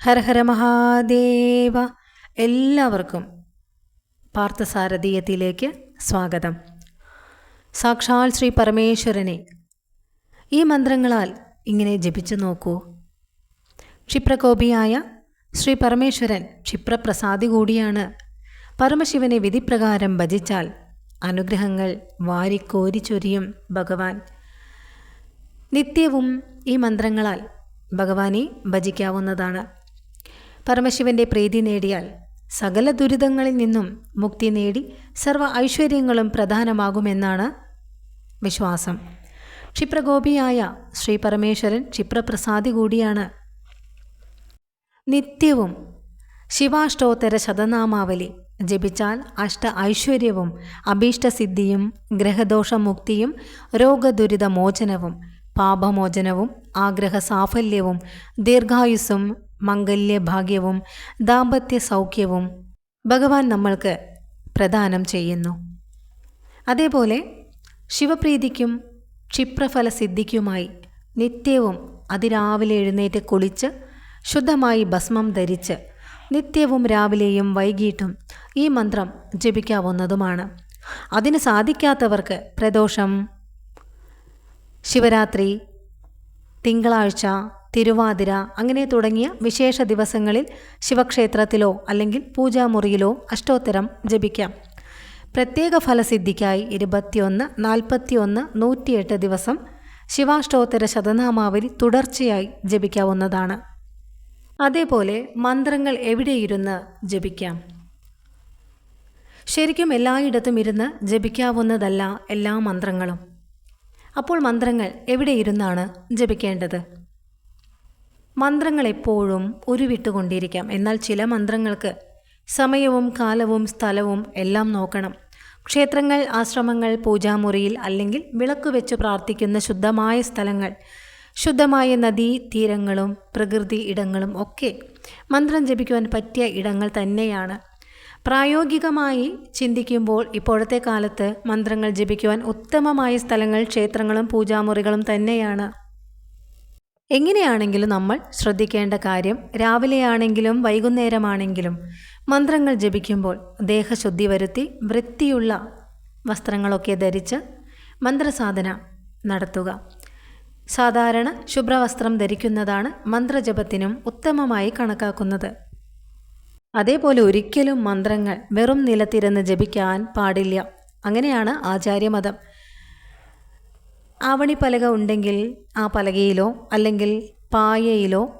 ഹരഹര മഹാദേവ. എല്ലാവർക്കും പാർത്ഥസാരഥീയത്തിലേക്ക് സ്വാഗതം. സാക്ഷാൽ ശ്രീ പരമേശ്വരനെ ഈ മന്ത്രങ്ങളാൽ ഇങ്ങനെ ജപിച്ചു നോക്കൂ. ക്ഷിപ്രകോപിയായ ശ്രീ പരമേശ്വരൻ ക്ഷിപ്രപ്രസാദി കൂടിയാണ്. പരമശിവനെ വിധിപ്രകാരം ഭജിച്ചാൽ അനുഗ്രഹങ്ങൾ വാരിക്കോരി ചൊരിയും ഭഗവാൻ. നിത്യവും ഈ മന്ത്രങ്ങളാൽ ഭഗവാനെ ഭജിക്കാവുന്നതാണ്. പരമശിവന്റെ പ്രീതി നേടിയാൽ സകല ദുരിതങ്ങളിൽ നിന്നും മുക്തി നേടി സർവ ഐശ്വര്യങ്ങളും പ്രധാനമാകുമെന്നാണ് വിശ്വാസം. ക്ഷിപ്രഗോപിയായ ശ്രീ പരമേശ്വരൻ ക്ഷിപ്രപ്രസാദി കൂടിയാണ്. നിത്യവും ശിവാഷ്ടോത്തര ശതനാമാവലി ജപിച്ചാൽ അഷ്ട ഐശ്വര്യവും അഭീഷ്ടസിദ്ധിയും ഗ്രഹദോഷമുക്തിയും രോഗദുരിതമോചനവും പാപമോചനവും ആഗ്രഹ സാഫല്യവും ദീർഘായുസ്സും മംഗല്യഭാഗ്യവും ദാമ്പത്യ സൗഖ്യവും ഭഗവാൻ നമ്മൾക്ക് പ്രദാനം ചെയ്യുന്നു. അതേപോലെ ശിവപ്രീതിക്കും ക്ഷിപ്രഫലസിദ്ധിക്കുമായി നിത്യവും അതിരാവിലെ എഴുന്നേറ്റ് കുളിച്ച് ശുദ്ധമായി ഭസ്മം ധരിച്ച് നിത്യവും രാവിലെയും വൈകിട്ടും ഈ മന്ത്രം ജപിക്കാവുന്നതുമാണ്. അതിന് സാധിക്കാത്തവർക്ക് പ്രദോഷം ശിവരാത്രി തിങ്കളാഴ്ച തിരുവാതിര അങ്ങനെ തുടങ്ങിയ വിശേഷ ദിവസങ്ങളിൽ ശിവക്ഷേത്രത്തിലോ അല്ലെങ്കിൽ പൂജാമുറിയിലോ അഷ്ടോത്തരം ജപിക്കാം. പ്രത്യേക ഫലസിദ്ധിക്കായി ഇരുപത്തിയൊന്ന് നാൽപ്പത്തിയൊന്ന് നൂറ്റിയെട്ട് ദിവസം ശിവാഷ്ടോത്തര ശതനാമാവലി തുടർച്ചയായി ജപിക്കാവുന്നതാണ്. അതേപോലെ മന്ത്രങ്ങൾ എവിടെയിരുന്ന് ജപിക്കാം. ശരിക്കും എല്ലായിടത്തും ഇരുന്ന് ജപിക്കാവുന്നതല്ല എല്ലാ മന്ത്രങ്ങളും. അപ്പോൾ മന്ത്രങ്ങൾ എവിടെ ഇരുന്നാണ് ജപിക്കേണ്ടത്? മന്ത്രങ്ങൾ എപ്പോഴും ഉരുവിട്ടുകൊണ്ടിരിക്കാം. എന്നാൽ ചില മന്ത്രങ്ങൾക്ക് സമയവും കാലവും സ്ഥലവും എല്ലാം നോക്കണം. ക്ഷേത്രങ്ങൾ ആശ്രമങ്ങൾ പൂജാമുറിയിൽ അല്ലെങ്കിൽ വിളക്ക് വെച്ച് പ്രാർത്ഥിക്കുന്ന ശുദ്ധമായ സ്ഥലങ്ങൾ ശുദ്ധമായ നദീ തീരങ്ങളും പ്രകൃതി ഇടങ്ങളും ഒക്കെ മന്ത്രം ജപിക്കുവാൻ പറ്റിയ ഇടങ്ങൾ തന്നെയാണ്. പ്രായോഗികമായി ചിന്തിക്കുമ്പോൾ ഇപ്പോഴത്തെ കാലത്ത് മന്ത്രങ്ങൾ ജപിക്കുവാൻ ഉത്തമമായ സ്ഥലങ്ങൾ ക്ഷേത്രങ്ങളും പൂജാമുറികളും തന്നെയാണ്. എങ്ങനെയാണെങ്കിലും നമ്മൾ ശ്രദ്ധിക്കേണ്ട കാര്യം രാവിലെയാണെങ്കിലും വൈകുന്നേരമാണെങ്കിലും മന്ത്രങ്ങൾ ജപിക്കുമ്പോൾ ദേഹശുദ്ധി വരുത്തി വൃത്തിയുള്ള വസ്ത്രങ്ങളൊക്കെ ധരിച്ച് മന്ത്രസാധന നടത്തുക. സാധാരണ ശുഭ്രവസ്ത്രം ധരിക്കുന്നതാണ് മന്ത്രജപത്തിനും ഉത്തമമായി കണക്കാക്കുന്നത്. അതേപോലെ ഒരിക്കലും മന്ത്രങ്ങൾ വെറും നിലത്തിരുന്ന് ജപിക്കാൻ പാടില്ല. അങ്ങനെയാണ് ആചാര്യമതം. ആവണിപ്പലക ഉണ്ടെങ്കിൽ ആ പലകയിലോ അല്ലെങ്കിൽ പായയിലോ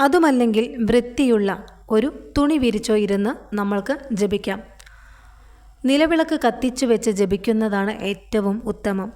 അതുമല്ലെങ്കിൽ വൃത്തിയുള്ള ഒരു തുണി വിരിച്ചോ ഇരുന്ന് നമ്മൾക്ക് ജപിക്കാം. നിലവിളക്ക് കത്തിച്ചു വെച്ച് ജപിക്കുന്നതാണ് ഏറ്റവും ഉത്തമം.